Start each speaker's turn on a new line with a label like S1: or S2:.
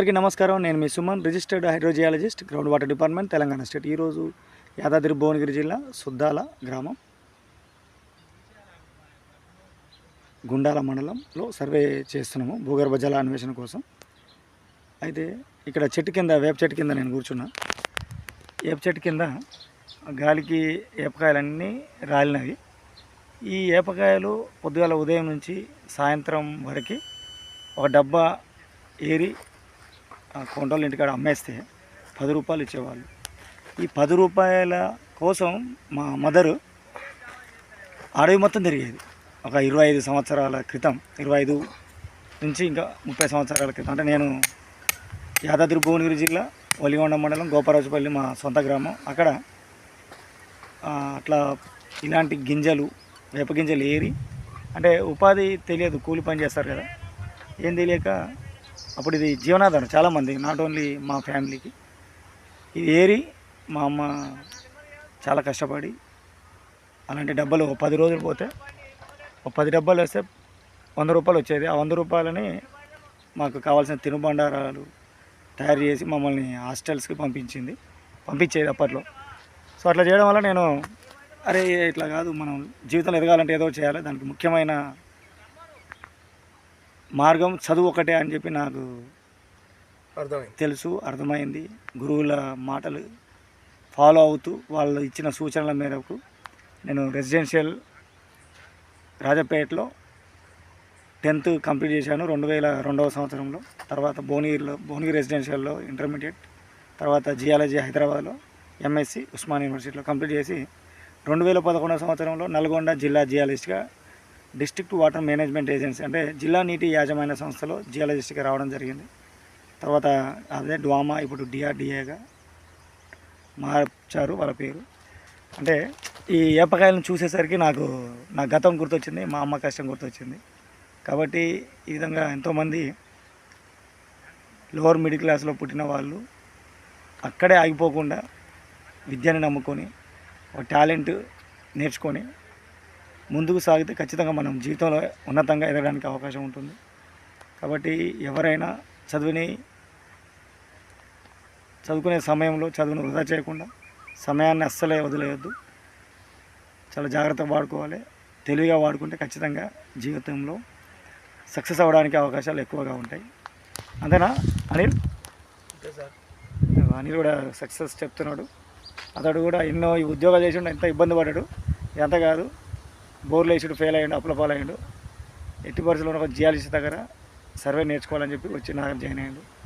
S1: అందరికీ నమస్కారం. నేను మీ Suman registered hydrogeologist ground water department Telangana state. ఈరోజు యాదాద్రి భువనగిరి జిల్లా సుద్దాల గ్రామం గుండాల మండలంలో సర్వే చేస్తున్నాము భూగర్భ జల అన్వేషణ కోసం. అయితే ఇక్కడ చెట్టు కింద వేప చెట్టు కింద నేను కూర్చున్నా. వేప చెట్టు కింద గాలికి ఏపకాయలన్నీ రాలినవి. ఈ ఏపకాయలు పొద్దుగాల ఉదయం నుంచి సాయంత్రం వరకు ఒక డబ్బా ఏరి కొండలు ఇంటికాడ అమ్మేస్తే పది రూపాయలు ఇచ్చేవాళ్ళు. ఈ పది రూపాయల కోసం మా మదరు అడవి మొత్తం తిరిగేది. ఒక ఇరవై ఐదు సంవత్సరాల క్రితం ఇరవై ఐదు నుంచి ఇంకా ముప్పై సంవత్సరాల క్రితం. అంటే నేను యాదాద్రి భువనగిరి జిల్లా ఒలిగొండ మండలం గోపరాజుపల్లి మా సొంత గ్రామం. అక్కడ అట్లా ఇలాంటి గింజలు వేప గింజలు ఏరి అంటే ఉపాధి తెలియదు కూలి పని చేస్తారు కదా. ఏం తెలియక అప్పుడు ఇది జీవనాధారం చాలామంది నాట్ ఓన్లీ మా ఫ్యామిలీకి. ఇది ఏరి మా అమ్మ చాలా కష్టపడి అలాంటి డబ్బాలు ఒక పది రోజులు పోతే ఒక పది డబ్బాలు వేస్తే వంద రూపాయలు వచ్చేది. ఆ వంద రూపాయలని మాకు కావాల్సిన తినుబండారాలు తయారు చేసి మమ్మల్ని హాస్టల్స్కి పంపించింది. పంపించేది అప్పట్లో. సో అట్లా చేయడం వల్ల నేను అరే ఇట్లా కాదు మనం జీవితంలో ఎదగాలంటే ఏదో చేయాలి. దానికి ముఖ్యమైన మార్గం చదువు ఒకటే అని చెప్పి నాకు
S2: అర్థమైంది.
S1: తెలుసు అర్థమైంది. గురువుల మాటలు ఫాలో అవుతూ వాళ్ళు ఇచ్చిన సూచనల మేరకు నేను రెసిడెన్షియల్ రాజపేటలో టెన్త్ కంప్లీట్ చేశాను రెండు వేల రెండవ సంవత్సరంలో. తర్వాత భువనగిరిలో భువనగిరి రెసిడెన్షియల్లో ఇంటర్మీడియట్ తర్వాత జియాలజీ హైదరాబాద్లో ఎంఎస్సి ఉస్మాన్ యూనివర్సిటీలో కంప్లీట్ చేసి రెండు వేల పదకొండవ సంవత్సరంలో నల్గొండ జిల్లా జియాలజిస్ట్గా డిస్ట్రిక్ట్ వాటర్ మేనేజ్మెంట్ ఏజెన్సీ అంటే జిల్లా నీటి యాజమాన్య సంస్థలో జియాలజిస్ట్గా రావడం జరిగింది. తర్వాత అదే డ్వామా ఇప్పుడు డిఆర్డిఏగా మార్చారు వాళ్ళ పేరు. అంటే ఈ ఏపకాయలను చూసేసరికి నాకు నా గతం గుర్తొచ్చింది మా అమ్మ కష్టం గుర్తొచ్చింది. కాబట్టి ఈ విధంగా ఎంతోమంది లోవర్ మిడిల్ క్లాస్లో పుట్టిన వాళ్ళు అక్కడే ఆగిపోకుండా విద్యని నమ్ముకొని ఒక టాలెంట్ నేర్చుకొని ముందుకు సాగితే ఖచ్చితంగా మనం జీవితంలో ఉన్నతంగా ఎదగడానికి అవకాశం ఉంటుంది. కాబట్టి ఎవరైనా చదువుని చదువుకునే సమయంలో చదువును వృధా చేయకుండా సమయాన్ని అస్సలే వదిలేయొద్దు. చాలా జాగ్రత్తగా వాడుకోవాలి. తెలివిగా వాడుకుంటే ఖచ్చితంగా జీవితంలో సక్సెస్ అవ్వడానికి అవకాశాలు ఎక్కువగా ఉంటాయి. అంతేనా? అనిల్?
S2: అంతే సార్.
S1: అనిల్ కూడా సక్సెస్ చెప్తున్నాడు. అతడు కూడా ఎన్నో ఈ ఉద్యోగాలు చేసిండు ఎంత ఇబ్బంది పడ్డాడు. ఎంత కాదు. బోర్లు వేసాడు ఫెయిల్ అయ్యాడు అప్పుల పాలయ్యాడు ఎట్టి పరిస్థితుల్లో ఒక దగ్గర సర్వే నేర్చుకోవాలని చెప్పి వచ్చి నాకు జాయిన్ అయ్యాడు.